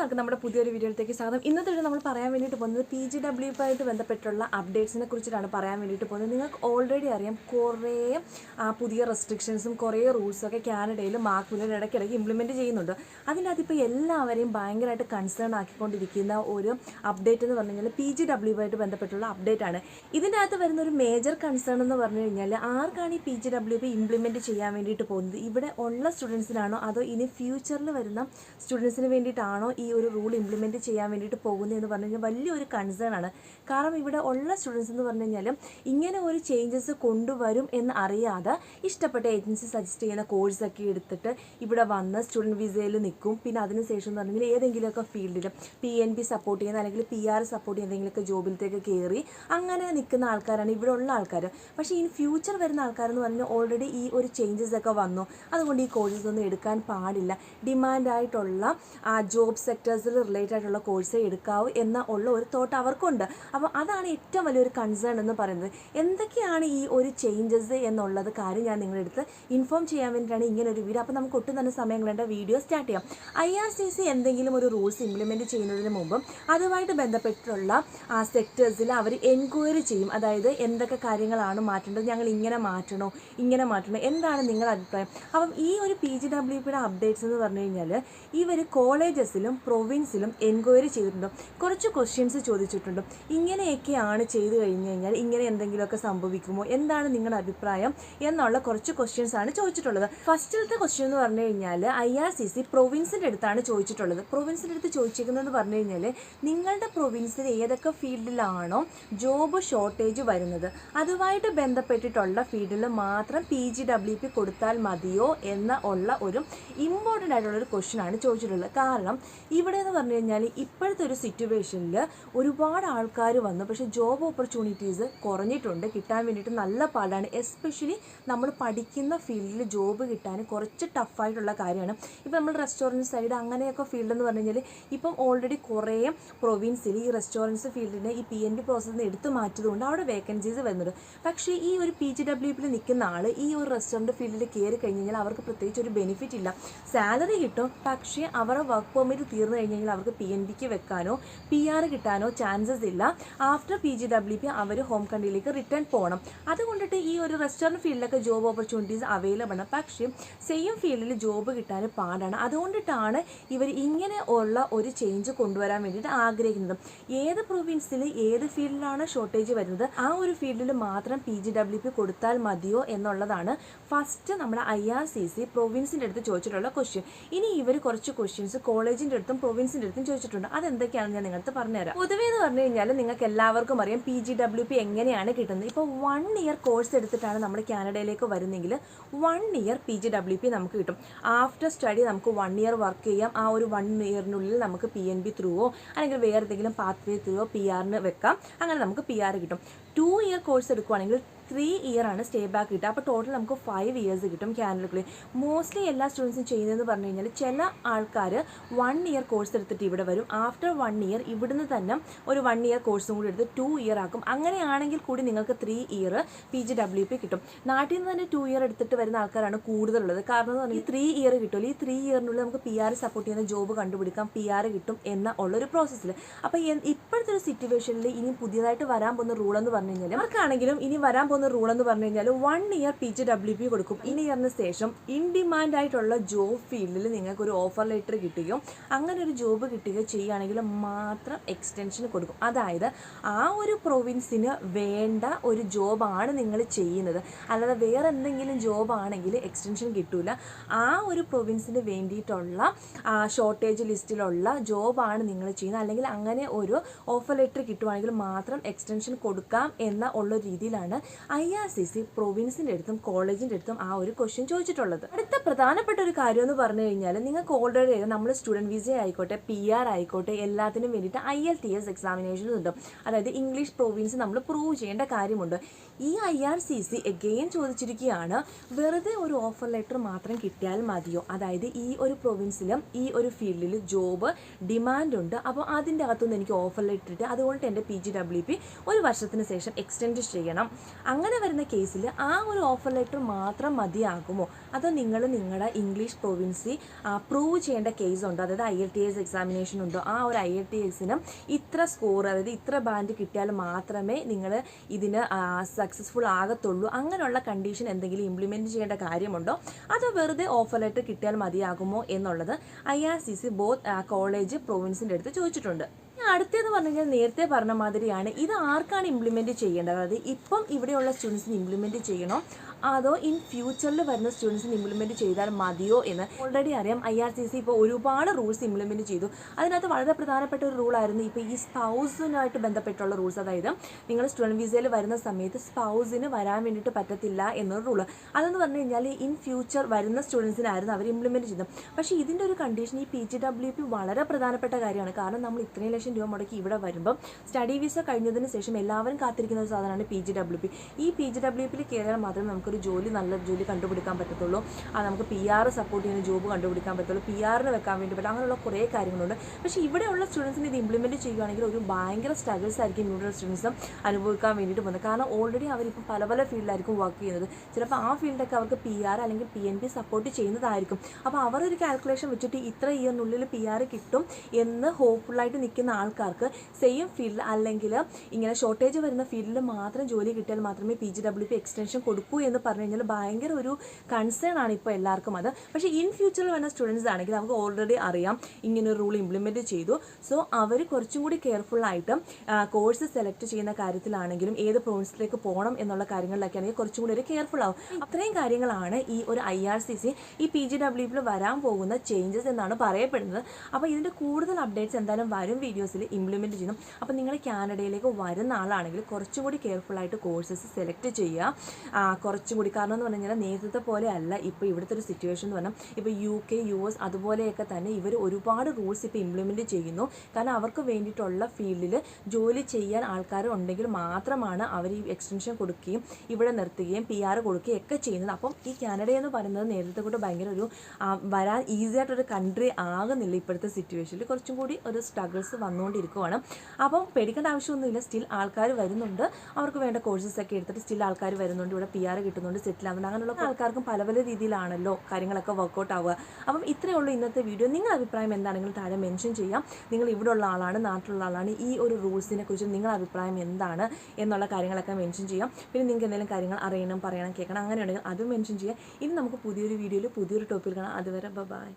എല്ലാവർക്കും നമ്മുടെ പുതിയൊരു വീഡിയോയിലേക്ക് സ്വാഗതം. ഇന്നത്തെ നമ്മൾ പറയാൻ വേണ്ടിയിട്ട് പോകുന്നത് പി ജി ഡബ്ല്യു ആയിട്ട് ബന്ധപ്പെട്ടുള്ള അപ്ഡേറ്റ്സിനെ കുറിച്ചിട്ടാണ് പറയാൻ വേണ്ടിയിട്ട് പോകുന്നത്. നിങ്ങൾക്ക് ഓൾറെഡി അറിയാം കുറേ ആ, പുതിയ റെസ്ട്രിക്ഷൻസും കുറേ റൂൾസൊക്കെ കാനഡയിൽ മാർക്കിലും ഇടയ്ക്കിടയ്ക്ക് ഇംപ്ലിമെന്റ് ചെയ്യുന്നുണ്ട്. അതിനകത്ത് ഇപ്പോൾ എല്ലാവരെയും ഭയങ്കരമായിട്ട് കൺസേൺ ആക്കിക്കൊണ്ടിരിക്കുന്ന ഒരു അപ്ഡേറ്റ് എന്ന് പറഞ്ഞു കഴിഞ്ഞാൽ പി ജി ആയിട്ട് ബന്ധപ്പെട്ടുള്ള അപ്ഡേറ്റ് ആണ്. ഇതിന്റെ അകത്ത് വരുന്ന ഒരു മേജർ കൺസേൺ എന്ന് പറഞ്ഞു കഴിഞ്ഞാൽ ആർക്കാണ് ഈ പി ജി ഡബ്ല്യു ഇംപ്ലിമെന്റ് ചെയ്യാൻ വേണ്ടിയിട്ട് പോകുന്നത്? ഇവിടെ ഉള്ള സ്റ്റുഡൻസിനാണോ അതോ ഇനി ഫ്യൂച്ചറിൽ വരുന്ന സ്റ്റുഡൻസിന് വേണ്ടിയിട്ടാണോ ഈ ഒരു റൂൾ ഇംപ്ലിമെന്റ് ചെയ്യാൻ വേണ്ടിയിട്ട് പോകുന്നത് എന്ന് പറഞ്ഞു കഴിഞ്ഞാൽ വലിയൊരു കൺസേൺ ആണ്. കാരണം ഇവിടെ ഉള്ള സ്റ്റുഡൻസ് എന്ന് പറഞ്ഞു കഴിഞ്ഞാൽ ഇങ്ങനെ ഒരു ചേഞ്ചസ് കൊണ്ടുവരും എന്ന് അറിയാതെ ഇഷ്ടപ്പെട്ട ഏജൻസി സജസ്റ്റ് ചെയ്യുന്ന കോഴ്സൊക്കെ എടുത്തിട്ട് ഇവിടെ വന്ന് സ്റ്റുഡന്റ് വിസയിൽ നിൽക്കും. പിന്നെ അതിനുശേഷം എന്ന് പറഞ്ഞാൽ ഏതെങ്കിലുമൊക്കെ ഫീൽഡിൽ പി എൻ ബി സപ്പോർട്ട് ചെയ്യുന്ന അല്ലെങ്കിൽ പി ആർ സപ്പോർട്ട് ചെയ്യുന്ന എന്തെങ്കിലുമൊക്കെ ജോബിലത്തേക്ക് കയറി അങ്ങനെ നിൽക്കുന്ന ആൾക്കാരാണ് ഇവിടെ ഉള്ള ആൾക്കാർ പക്ഷേ ഇനി ഫ്യൂച്ചർ വരുന്ന ആൾക്കാരെന്ന് പറഞ്ഞാൽ ഓൾറെഡി ഈ ഒരു ചേഞ്ചസ് ഒക്കെ വന്നു. അതുകൊണ്ട് ഈ കോഴ്സസ് ഒന്നും എടുക്കാൻ പാടില്ല. ഡിമാൻഡായിട്ടുള്ള ആ സെക്ടേഴ്സിൽ റിലേറ്റഡ് ആയിട്ടുള്ള കോഴ്സേ എടുക്കാവൂ എന്ന ഉള്ള ഒരു തോട്ട് അവർക്കുണ്ട്. അപ്പോൾ അതാണ് ഏറ്റവും വലിയൊരു കൺസേൺ എന്ന് പറയുന്നത്. എന്തൊക്കെയാണ് ഈ ഒരു ചേഞ്ചസ് എന്നുള്ളത് കാര്യം ഞാൻ നിങ്ങളുടെ അടുത്ത് ഇൻഫോം ചെയ്യാൻ വേണ്ടിയിട്ടാണ് ഇങ്ങനെ ഒരു വീഡിയോ അപ്പോൾ നമുക്ക് ഒട്ടും തന്നെ സമയം കളയേണ്ട വീഡിയോ സ്റ്റാർട്ട് ചെയ്യാം. ഐ ആർ സി സി എന്തെങ്കിലും ഒരു റൂൾസ് ഇംപ്ലിമെന്റ് ചെയ്യുന്നതിന് മുമ്പ് അതുമായിട്ട് ബന്ധപ്പെട്ടുള്ള ആ സെക്ടേഴ്സിൽ അവർ എൻക്വയറി ചെയ്യും. അതായത് എന്തൊക്കെ കാര്യങ്ങളാണ് മാറ്റേണ്ടത്? ഞങ്ങൾ ഇങ്ങനെ മാറ്റണോ? ഇങ്ങനെ മാറ്റണോ? എന്താണ് നിങ്ങളുടെ അഭിപ്രായം? അപ്പം ഈ ഒരു പി ജി ഡബ്ല്യു പിയുടെ അപ്ഡേറ്റ്സ് എന്ന് പറഞ്ഞു കഴിഞ്ഞാൽ ഇവർ കോളേജസിലും പ്രൊവിൻസിലും എൻക്വയറി ചെയ്തിട്ടുണ്ട്? കുറച്ച് ക്വസ്റ്റ്യൻസ് ചോദിച്ചിട്ടുണ്ട്? ഇങ്ങനെയൊക്കെയാണ് ചെയ്തു കഴിഞ്ഞു കഴിഞ്ഞാൽ ഇങ്ങനെ എന്തെങ്കിലുമൊക്കെ സംഭവിക്കുമോ? എന്താണ് നിങ്ങളുടെ അഭിപ്രായം? എന്നുള്ള കുറച്ച് ക്വസ്റ്റ്യൻസ് ആണ് ചോദിച്ചിട്ടുള്ളത്. ഫസ്റ്റിലത്തെ ക്വസ്റ്റ്യൻ എന്ന് പറഞ്ഞു കഴിഞ്ഞാൽ ഐ ആർ സി സി പ്രൊവിൻസിന്റെ അടുത്താണ് ചോദിച്ചിട്ടുള്ളത്. പ്രൊവിൻസിന്റെ അടുത്ത് ചോദിച്ചിരിക്കുന്നത് പറഞ്ഞു കഴിഞ്ഞാൽ നിങ്ങളുടെ പ്രൊവിൻസിൽ ഏതൊക്കെ ഫീൽഡിലാണോ ജോബ് ഷോർട്ടേജ് വരുന്നത്? അതുമായിട്ട് ബന്ധപ്പെട്ടിട്ടുള്ള ഫീൽഡിൽ മാത്രം പി ജി ഡബ്ല്യു പി കൊടുത്താൽ മതിയോ? എന്ന ഉള്ള ഒരു ഇമ്പോർട്ടന്റ് ആയിട്ടുള്ള ഒരു ക്വസ്റ്റ്യൻ ആണ് ചോദിച്ചിട്ടുള്ളത്. കാരണം ഇവിടെ എന്ന് പറഞ്ഞു കഴിഞ്ഞാൽ ഇപ്പോഴത്തെ ഒരു സിറ്റുവേഷനിൽ ഒരുപാട് ആൾക്കാർ വന്നു. പക്ഷേ ജോബ് ഓപ്പർച്യൂണിറ്റീസ് കുറഞ്ഞിട്ടുണ്ട്. കിട്ടാൻ വേണ്ടിയിട്ട് നല്ല പാടാണ്. എസ്പെഷ്യലി നമ്മൾ പഠിക്കുന്ന ഫീൽഡിൽ ജോബ് കിട്ടാൻ കുറച്ച് ടഫായിട്ടുള്ള കാര്യമാണ്. ഇപ്പം നമ്മൾ റെസ്റ്റോറന്റ് സൈഡ് അങ്ങനെയൊക്കെ ഫീൽഡ് എന്ന് പറഞ്ഞു കഴിഞ്ഞാൽ ഇപ്പം ഓൾറെഡി കുറേ പ്രൊവിൻസിൽ ഈ റെസ്റ്റോറന്റ്സ് ഫീൽഡിനെ ഈ പി എൻ ഡി പ്രോസസ്സിൽ നിന്ന് എടുത്തു മാറ്റിയതുകൊണ്ട് അവിടെ വേക്കൻസീസ് വരുന്നുണ്ട്. പക്ഷേ ഈ ഒരു പി ജി ഡബ്ല്യു പിയിൽ നിൽക്കുന്ന ആൾ ഈ ഒരു റെസ്റ്റോറന്റ് ഫീൽഡിൽ കയറി കഴിഞ്ഞ് കഴിഞ്ഞാൽ അവർക്ക് പ്രത്യേകിച്ച് ഒരു ബെനിഫിറ്റ് ഇല്ല സാലറി കിട്ടും. പക്ഷേ അവരുടെ വർക്ക് പെർമിറ്റ് തീർന്നു കഴിഞ്ഞ് കഴിഞ്ഞാൽ അവർക്ക് പി എൻ ഡിക്ക് വെക്കാനോ പി ആർ കിട്ടാനോ ചാൻസസ് ഇല്ല. After P G W P അവർ ഹോം കൺട്രിയിലേക്ക് റിട്ടേൺ പോകണം അതുകൊണ്ടിട്ട് ഈ ഒരു റെസ്റ്റോറന്റ് ഫീൽഡിലൊക്കെ ജോബ് ഓപ്പർച്യൂണിറ്റീസ് അവൈലബിൾ ആണ്. പക്ഷേ സെയിം ഫീൽഡിൽ ജോബ് കിട്ടാൻ പാടാണ്. അതുകൊണ്ടിട്ടാണ് ഇവർ ഇങ്ങനെ ഉള്ള ഒരു ചേഞ്ച് കൊണ്ടുവരാൻ വേണ്ടിയിട്ട് ആഗ്രഹിക്കുന്നത്. ഏത് പ്രൊവിൻസിൽ ഏത് ഫീൽഡിലാണ് ഷോർട്ടേജ് വരുന്നത്? ആ ഒരു ഫീൽഡിൽ മാത്രം പി ജി ഡബ്ല്യു പി കൊടുത്താൽ മതിയോ എന്നുള്ളതാണ് ഫസ്റ്റ് നമ്മുടെ ഐ ആർ സി സി പ്രൊവിൻസിന്റെ അടുത്ത് ചോദിച്ചിട്ടുള്ള ക്വസ്റ്റ്യൻ ഇനി ഇവർ കുറച്ച് ക്വസ്റ്റ്യൻസ് കോളേജിന്റെ അടുത്തും പ്രൊവിൻസിന്റെ അടുത്തും ചോദിച്ചിട്ടുണ്ട്. അതെന്തൊക്കെയാണെന്ന് ഞാൻ നിങ്ങൾക്ക് പറഞ്ഞുതരാം. പൊതുവേ എന്ന് പറഞ്ഞു കഴിഞ്ഞാൽ നിങ്ങൾക്ക് എല്ലാവർക്കും അറിയാം പി ജി ഡബ്ല്യു പി എങ്ങനെയാണ് കിട്ടുന്നത്. ഇപ്പോൾ വൺ ഇയർ കോഴ്സ് എടുത്തിട്ടാണ് നമ്മൾ കാനഡയിലേക്ക് വരുന്നെങ്കിൽ one year P G W P നമുക്ക് കിട്ടും. ആഫ്റ്റർ സ്റ്റഡി നമുക്ക് വൺ ഇയർ വർക്ക് ചെയ്യാം. ആ ഒരു വൺ ഇയറിനുള്ളിൽ നമുക്ക് പി എൻ ബി ത്രൂവോ അല്ലെങ്കിൽ വേറെ എന്തെങ്കിലും പാത്വേ ത്രൂവോ പി ആറിന് വെക്കാം. അങ്ങനെ നമുക്ക് പി ആർ കിട്ടും. ടു ഇയർ കോഴ്സ് എടുക്കുവാണെങ്കിൽ ത്രീ ഇയർ ആണ് സ്റ്റേ ബാക്ക് കിട്ടുക. അപ്പോൾ ടോട്ടൽ നമുക്ക് ഫൈവ് ഇയേഴ്സ് കിട്ടും കാനഡയ്ക്കുള്ളിൽ മോസ്റ്റ്ലി എല്ലാ സ്റ്റുഡൻസും ചെയ്യുന്നതെന്ന് പറഞ്ഞു കഴിഞ്ഞാൽ ചില ആൾക്കാർ വൺ ഇയർ കോഴ്സ് എടുത്തിട്ട് ഇവിടെ വരും. ആഫ്റ്റർ വൺ ഇയർ ഇവിടുന്ന് തന്നെ ഒരു വൺ ഇയർ കോഴ്സും കൂടി എടുത്ത് ടു ഇയർ ആക്കും. അങ്ങനെയാണെങ്കിൽ കൂടി നിങ്ങൾക്ക് three year P G W P കിട്ടും. നാട്ടിൽ നിന്ന് തന്നെ ടു ഇയർ എടുത്തിട്ട് വരുന്ന ആൾക്കാരാണ് കൂടുതലുള്ളത്. കാരണം എന്ന് പറഞ്ഞാൽ ത്രീ ഇയർ കിട്ടുമല്ലോ. ഈ ത്രീ ഇയറിനുള്ളിൽ നമുക്ക് പി ആർ സപ്പോർട്ട് ചെയ്യുന്ന ജോബ് കണ്ടുപിടിക്കാം പി ആർ കിട്ടും എന്ന ഉള്ളൊരു പ്രോസസ്സിൽ അപ്പോൾ ഇപ്പോഴത്തെ ഒരു സിറ്റുവേഷനിൽ ഇനി പുതിയതായിട്ട് വരാൻ പോകുന്ന റൂൾ എന്ന് പറഞ്ഞു കഴിഞ്ഞാൽ അവർക്കാണെങ്കിലും ഇനി വരാൻ പോകുന്ന റൂൾ എന്ന് പറഞ്ഞു കഴിഞ്ഞാൽ one year P G W P കൊടുക്കും. ഇൻ ഇയറിന് ശേഷം ഇൻ ഡിമാൻഡ് ആയിട്ടുള്ള ജോബ് ഫീൽഡിൽ നിങ്ങൾക്ക് ഒരു ഓഫർ ലെറ്റർ കിട്ടുകയോ അങ്ങനെ ഒരു ജോബ് കിട്ടുകയോ ചെയ്യുകയാണെങ്കിൽ മാത്രം എക്സ്റ്റൻഷൻ കൊടുക്കും. അതായത് ആ ഒരു പ്രൊവിൻസിന് വേണ്ട ഒരു ജോബാണ് നിങ്ങൾ ചെയ്യുന്നത്. അല്ലാതെ വേറെ എന്തെങ്കിലും ജോബാണെങ്കിൽ എക്സ്റ്റൻഷൻ കിട്ടൂല. ആ ഒരു പ്രൊവിൻസിന് വേണ്ടിയിട്ടുള്ള ഷോർട്ടേജ് ലിസ്റ്റിലുള്ള ജോബാണ് നിങ്ങൾ ചെയ്യുന്നത്. അല്ലെങ്കിൽ അങ്ങനെ ഒരു ഓഫർ ലെറ്റർ കിട്ടുവാണെങ്കിൽ മാത്രം എക്സ്റ്റൻഷൻ കൊടുക്കാം എന്ന ഉള്ള രീതിയിലാണ് ഐ ആർ സി സി പ്രൊവിൻസിന്റെ അടുത്തും കോളേജിന്റെ അടുത്തും ആ ഒരു ക്വസ്റ്റ്യൻ ചോദിച്ചിട്ടുള്ളത്. അടുത്ത പ്രധാനപ്പെട്ട ഒരു കാര്യം എന്ന് പറഞ്ഞു കഴിഞ്ഞാൽ നിങ്ങൾക്ക് ഓൾറെഡി നമ്മൾ സ്റ്റുഡന്റ് വിസ ആയിക്കോട്ടെ പി ആർ ആയിക്കോട്ടെ എല്ലാത്തിനും വേണ്ടിയിട്ട് IELTS examinations ഉണ്ട്. അതായത് ഇംഗ്ലീഷ് പ്രൊവിൻസ് നമ്മൾ പ്രൂവ് ചെയ്യേണ്ട കാര്യമുണ്ട്. ഈ I R C C again ചോദിച്ചിരിക്കുകയാണ് വെറുതെ ഒരു ഓഫർ ലെറ്റർ മാത്രം കിട്ടിയാൽ മതിയോ? അതായത് ഈ ഒരു പ്രൊവിൻസിലും ഈ ഒരു ഫീൽഡിൽ ജോബ് ഡിമാൻഡ് ഉണ്ട്. അപ്പോൾ അതിന്റെ അകത്തുനിന്ന് എനിക്ക് ഓഫർ ലെറ്റർ ഇട്ടിട്ട് അതുകൊണ്ട് എന്റെ പി ജി ഡബ്ല്യു പി ഒരു വർഷത്തിന് ശേഷം എക്സ്റ്റെൻഡ് ചെയ്യണം. അങ്ങനെ വരുന്ന കേസിൽ ആ ഒരു ഓഫർ ലെറ്റർ മാത്രം മതിയാകുമോ? അതോ നിങ്ങൾ നിങ്ങളുടെ ഇംഗ്ലീഷ് പ്രൊവിൻസി അപ്രൂവ് ചെയ്യേണ്ട കേസ് ഉണ്ടോ? അതായത് IELTS examination ഉണ്ടോ? ആ ഒരു ഐ എൽ ടി എസിനും ഇത്ര സ്കോർ അതായത് ഇത്ര ബാൻഡ് കിട്ടിയാൽ മാത്രമേ നിങ്ങൾ ഇതിന് സക്സസ്ഫുൾ ആകത്തുള്ളൂ. അങ്ങനെയുള്ള കണ്ടീഷൻ എന്തെങ്കിലും ഇംപ്ലിമെന്റ് ചെയ്യേണ്ട കാര്യമുണ്ടോ? അതോ വെറുതെ ഓഫർ ലെറ്റർ കിട്ടിയാൽ മതിയാകുമോ എന്നുള്ളത് I R C C both college പ്രൊവിൻസിന്റെ അടുത്ത് ചോദിച്ചിട്ടുണ്ട്. അടുത്തതെന്ന് പറഞ്ഞു കഴിഞ്ഞാൽ നേരത്തെ പറഞ്ഞ മാതിരിയാണ്. ഇത് ആർക്കാണ് ഇംപ്ലിമെന്റ് ചെയ്യേണ്ടത്? അതായത് ഇപ്പം ഇവിടെയുള്ള സ്റ്റുഡൻസിന് ഇംപ്ലിമെന്റ് ചെയ്യണോ? അതോ ഇൻ ഫ്യൂച്ചറിൽ വരുന്ന സ്റ്റുഡൻസിന് ഇംപ്ലിമെന്റ് ചെയ്താൽ മതിയോ എന്ന്? ഓൾറെഡി അറിയാം ഐ ആർ സി സി ഇപ്പോൾ ഒരുപാട് റൂൾസ് ഇംപ്ലിമെന്റ് ചെയ്തു. അതിനകത്ത് വളരെ പ്രധാനപ്പെട്ട ഒരു റൂളായിരുന്നു ഇപ്പോൾ ഈ സ്പൗസിനായിട്ട് ബന്ധപ്പെട്ടുള്ള റൂൾസ് അതായത് നിങ്ങൾ സ്റ്റുഡന്റ് വിസയിൽ വരുന്ന സമയത്ത് സ്പൗസിന് വരാൻ വേണ്ടിയിട്ട് പറ്റത്തില്ല എന്നൊരു റൂൾ അതെന്ന് പറഞ്ഞു കഴിഞ്ഞാൽ ഇൻ ഫ്യൂച്ചർ വരുന്ന സ്റ്റുഡൻസിനായിരുന്നു അവർ ഇംപ്ലിമെന്റ് ചെയ്തത്. പക്ഷേ ഇതിന്റെ ഒരു കണ്ടീഷൻ ഈ പി ജി ഡബ്ല്യു പി വളരെ പ്രധാനപ്പെട്ട കാര്യമാണ്. കാരണം നമ്മൾ ഇത്രയും ലക്ഷം രൂപ മുടക്കി ഇവിടെ വരുമ്പം സ്റ്റഡി വിസ കഴിഞ്ഞതിന് ശേഷം എല്ലാവരും കാത്തിരിക്കുന്ന ഒരു സാധനമാണ് പി ജി ഡബ്ല്യു പി ഈ പി ജി ഡബ്ല്യു പിയിൽ കയറിയാൽ മാത്രമേ നമുക്കൊരു ജോലി നല്ല ജോലി കണ്ടുപിടിക്കാൻ പറ്റത്തുള്ളൂ. ആ നമുക്ക് പി ആർ സപ്പോർട്ട് ചെയ്യുന്ന ജോബ് കണ്ടുപിടിക്കാൻ പറ്റുള്ളൂ പി ആറിന് വെക്കാൻ വേണ്ടി പറ്റും. അങ്ങനെയുള്ള കുറേ കാര്യങ്ങളുണ്ട്. പക്ഷേ ഇവിടെയുള്ള സ്റ്റുഡൻസിന് ഇത് ഇംപ്ലിമെന്റ് ചെയ്യുകയാണെങ്കിൽ ഒരു ഭയങ്കര സ്ട്രഗിൾസ് ആയിരിക്കും ഇവിടെയുള്ള സ്റ്റുഡൻസും അനുഭവിക്കാൻ വേണ്ടിയിട്ട് പോകുന്നത്. കാരണം ഓൾറെഡി അവരിപ്പോൾ പല പല ഫീൽഡിലായിരിക്കും വർക്ക് ചെയ്യുന്നത്. ചിലപ്പോൾ ആ ഫീൽഡൊക്കെ അവർക്ക് പി ആർ അല്ലെങ്കിൽ പി എൻ പി സപ്പോർട്ട് ചെയ്യുന്നതായിരിക്കും. അപ്പോൾ അവർ ഒരു കാൽക്കുലേഷൻ വെച്ചിട്ട് ഇത്ര ഇയറിനുള്ളിൽ പി ആർ കിട്ടും എന്ന് ഹോപ്പ്ഫുള്ളായിട്ട് നിൽക്കുന്ന ആൾക്കാർക്ക് സെയിം ഫീൽഡ് അല്ലെങ്കിൽ ഇങ്ങനെ ഷോർട്ടേജ് വരുന്ന ഫീൽഡിൽ മാത്രം ജോലി കിട്ടിയാൽ മാത്രമേ P G W P extension കൊടുക്കൂ എന്ന് പറഞ്ഞു കഴിഞ്ഞാൽ ഭയങ്കര ഒരു കൺസേൺ ആണ് ഇപ്പോൾ എല്ലാവർക്കും അത്. പക്ഷേ ഇൻ ഫ്യൂച്ചറിൽ വരുന്ന സ്റ്റുഡൻസ് ആണെങ്കിൽ നമുക്ക് ഓൾറെഡി അറിയാം ഇങ്ങനൊരു റൂൾ ഇംപ്ലിമെന്റ് ചെയ്തു. സോ അവർ കുറച്ചും കൂടി കെയർഫുള്ളായിട്ട് കോഴ്സ് സെലക്ട് ചെയ്യുന്ന കാര്യത്തിലാണെങ്കിലും ഏത് പ്രോൺസിലേക്ക് പോകണം എന്നുള്ള കാര്യങ്ങളിലൊക്കെ ആണെങ്കിൽ കുറച്ചും കൂടി ഒരു കെയർഫുൾ ആവും. അത്രയും കാര്യങ്ങളാണ് ഈ ഒരു ഐ ആർ സി സി ഈ പി ജി ഡബ്ല്യു പിയിൽ വരാൻ പോകുന്ന ചേഞ്ചസ് എന്നാണ് പറയപ്പെടുന്നത്. അപ്പോൾ ഇതിന്റെ കൂടുതൽ അപ്ഡേറ്റ്സ് എന്തായാലും വരും വീഡിയോസിൽ ഇംപ്ലിമെന്റ് ചെയ്യണം. അപ്പോൾ നിങ്ങൾ കാനഡയിലേക്ക് വരുന്ന ആളാണെങ്കിൽ കുറച്ചും കൂടി കെയർഫുള്ളായിട്ട് കോഴ്സസ് സെലക്ട് ചെയ്യുക. കുറച്ചും കൂടി കാരണം എന്ന് പറഞ്ഞു കഴിഞ്ഞാൽ നേരത്തെ പോലെ അല്ല. ഇപ്പോൾ ഇവിടുത്തെ ഒരു സിറ്റുവേഷൻ എന്ന് പറഞ്ഞാൽ ഇപ്പോൾ യു കെ യു എസ് അതുപോലെയൊക്കെ തന്നെ ഇവർ ഒരുപാട് റൂൾസ് ഇപ്പോൾ ഇംപ്ലിമെന്റ് ചെയ്യുന്നു. കാരണം അവർക്ക് വേണ്ടിയിട്ടുള്ള ഫീൽഡിൽ ജോലി ചെയ്യാൻ ആൾക്കാർ ഉണ്ടെങ്കിൽ മാത്രമാണ് അവർ ഈ എക്സ്റ്റൻഷൻ കൊടുക്കുകയും ഇവിടെ നിർത്തുകയും പി ആർ കൊടുക്കുകയും ഒക്കെ ചെയ്യുന്നത്. അപ്പം ഈ കാനഡ എന്ന് പറയുന്നത് നേരത്തെ കൂടെ ഭയങ്കര ഒരു വരാൻ ഈസി ആയിട്ടൊരു കൺട്രി ആകുന്നില്ല ഇപ്പോഴത്തെ സിറ്റുവേഷനിൽ കുറച്ചും കൂടി ഒരു സ്ട്രഗിൾസ് വന്നുകൊണ്ടിരിക്കുവാണ്. അപ്പം പേടിക്കേണ്ട ആവശ്യമൊന്നുമില്ല. സ്റ്റിൽ ആൾക്കാർ വരുന്നുണ്ട്. അവർക്ക് വേണ്ട കോഴ്സസ് ഒക്കെ എടുത്തിട്ട് സ്റ്റിൽ ആൾക്കാർ വരുന്നുണ്ട്. ഇവിടെ പി ആർ കിട്ടുന്നുണ്ട് സെറ്റിൽ ആകുന്നുണ്ട് അങ്ങനെയുള്ള ആൾക്കാർക്കും പല പല രീതിയിലാണല്ലോ കാര്യങ്ങളൊക്കെ വർക്കൗട്ട് ആവുക. അപ്പം ഇത്രയേ ഉള്ളൂ ഇന്നത്തെ വീഡിയോ നിങ്ങളുടെ അഭിപ്രായം എന്താണെങ്കിലും താഴെ മെൻഷൻ ചെയ്യാം. നിങ്ങൾ ഇവിടെ ഉള്ള ആളാണ് നാട്ടിലുള്ള ആളാണ്. ഈ ഒരു റൂൾസിനെ കുറിച്ച് നിങ്ങളുടെ അഭിപ്രായം എന്താണ് എന്നുള്ള കാര്യങ്ങളൊക്കെ മെൻഷൻ ചെയ്യാം. പിന്നെ നിങ്ങൾക്ക് എന്തെങ്കിലും കാര്യങ്ങൾ അറിയണം പറയണം കേൾക്കണം അങ്ങനെയുണ്ടെങ്കിൽ അതും മെൻഷൻ ചെയ്യാം. ഇനി നമുക്ക് പുതിയൊരു വീഡിയോയിൽ പുതിയൊരു ടോപ്പിൽ കാണാം. അതുവരെ ബൈ